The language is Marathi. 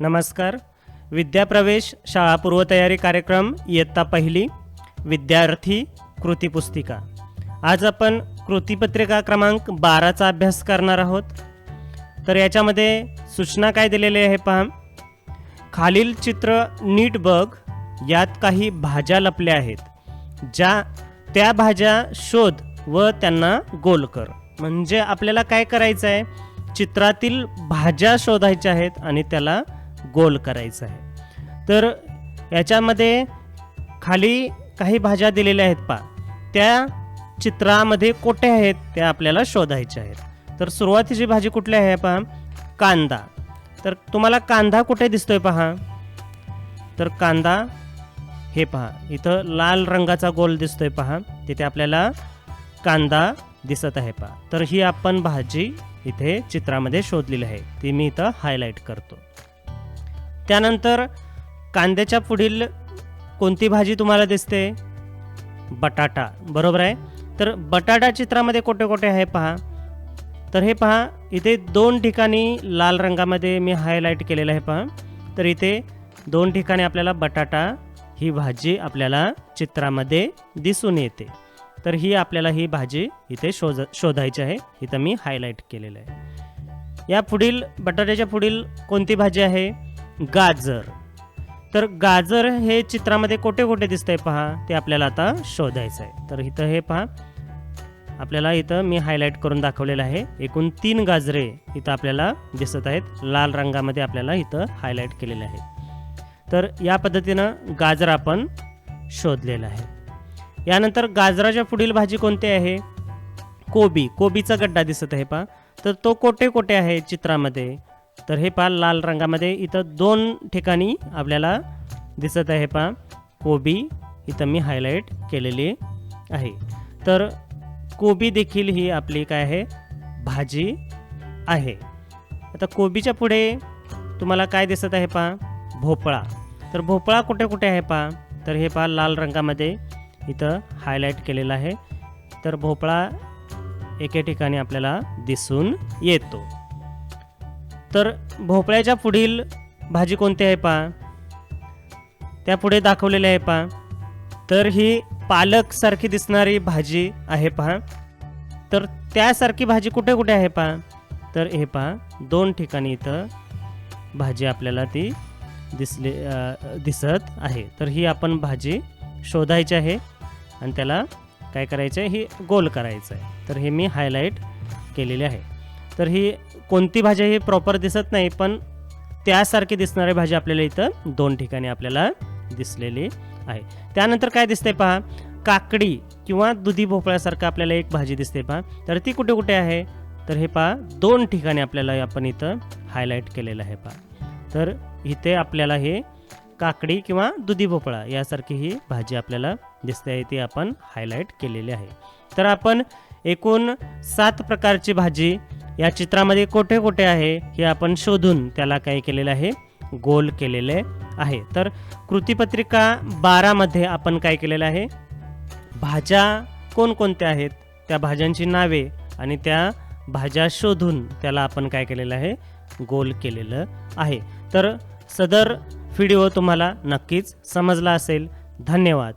नमस्कार. विद्याप्रवेश शाळा पूर्वतयारी कार्यक्रम इयत्ता पहिली विद्यार्थी कृतीपुस्तिका आज आपण कृतीपत्रिका क्रमांक बाराचा अभ्यास करणार आहोत. तर याच्यामध्ये सूचना काय दिलेली आहे पहा. खालील चित्र नीट बघ यात काही भाज्या लपल्या आहेत. ज्या त्या भाज्या शोध व त्यांना गोल कर. म्हणजे आपल्याला काय करायचं आहे चित्रातील भाज्या शोधायच्या आहेत आणि त्याला गोल करायचं आहे. तर याच्यामध्ये खाली काही भाज्या दिलेल्या आहेत पा त्या चित्रामध्ये कोठे आहेत त्या आपल्याला शोधायच्या आहेत. तर सुरुवातीची भाजी कुठली आहे पहा? कांदा. तर तुम्हाला कांदा कुठे दिसतोय पहा? तर कांदा हे पहा. इथं लाल रंगाचा गोल दिसतोय पहा. तिथे आपल्याला कांदा दिसत आहे पहा. तर ही आपण भाजी इथे चित्रामध्ये शोधलेली आहे. ती मी इथं हायलाईट करतो. त्यानंतर कांद्याच्या पुढील कोणती भाजी तुम्हाला दिसते? बटाटा. बरोबर आहे? तर बटाटा चित्रामध्ये कोठे कोठे आहे पहा. तर हे पहा इथे दोन ठिकाणी लाल रंगामध्ये मी हायलाईट केलेलं आहे पहा. तर इथे दोन ठिकाणी आपल्याला बटाटा ही भाजी आपल्याला चित्रामध्ये दिसून येते. तर ही आपल्याला ही भाजी इथे शोध शोधायची आहे. इथं मी हायलाईट केलेलं आहे. या पुढील बटाट्याच्या पुढील कोणती भाजी आहे? गाजर. तर गाजर हे चित्रामध्ये कोठे कोठे दिसतंय पहा ते आपल्याला आता शोधायचं आहे. तर इथं हे पहा आपल्याला इथं मी हायलाईट करून दाखवलेलं आहे. एकूण तीन गाजरे इथं आपल्याला दिसत आहेत. लाल रंगामध्ये आपल्याला इथं हायलाईट केलेले आहे. तर या पद्धतीनं गाजर आपण शोधलेलं आहे. यानंतर गाजराच्या पुढील भाजी कोणती आहे? कोबी. कोबीचा गड्डा दिसत आहे पहा. तर तो कोठे कोठे आहे चित्रामध्ये? तर हे पहा लाल रंगामध्ये इथं दोन ठिकाणी आपल्याला दिसत आहे पहा. कोबी इथं मी हायलाईट केलेली आहे. तर कोबी देखील ही आपली काय आहे? भाजी आहे. आता कोबीच्या पुढे तुम्हाला काय दिसत आहे पहा? भोपळा. तर भोपळा कुठे कुठे आहे पहा? तर हे पहा लाल रंगामध्ये इथं हायलाईट केलेलं आहे. तर भोपळा एके ठिकाणी आपल्याला दिसून येतो. तर भोपळ्याच्या पुढील भाजी कोणती आहे पहा. त्या पुढे दाखवलेली आहे पहा. तर ही पालकसारखी दिसणारी भाजी आहे पहा. तर त्यासारखी भाजी कुठे कुठे आहे पहा. तर हे पहा दोन ठिकाणी इथं भाजी आपल्याला ती दिसली दिसत आहे. तर ही आपण भाजी शोधायची आहे आणि त्याला काय करायचं आहे ही गोल करायचं आहे तर हे मी हायलाईट केलेले आहे. तर ही कोणती भाजी ही प्रॉपर दिसत नाही पण त्यासारखी दिसणारी भाजी आपल्याला इथं दोन ठिकाणी आपल्याला दिसलेली आहे. त्यानंतर काय दिसते पहा? काकडी किंवा दुधी भोपळ्यासारखं आपल्याला एक भाजी दिसते पहा. तर ती कुठे कुठे आहे? तर हे पहा दोन ठिकाणी आपल्याला आपण इथं हायलाईट केलेलं आहे पहा. तर इथे आपल्याला हे काकडी किंवा दुधी भोपळा यासारखी ही भाजी आपल्याला दिसते आहे ती आपण हायलाईट केलेली आहे. तर आपण एकूण सात प्रकारची भाजी या चित्रामध्ये कोठे कोठे आहे हे आपण शोधून त्याला काय केलेलं आहे? गोल केलेले आहे. तर कृतीपत्रिका बारामध्ये आपण काय केलेलं आहे? भाज्या कोणकोणत्या आहेत? त्या भाज्यांची नावे आणि त्या भाज्या शोधून त्याला आपण काय केलेलं आहे? गोल केलेलं आहे. तर सदर व्हिडिओ तुम्हाला नक्कीच समजला असेल. धन्यवाद.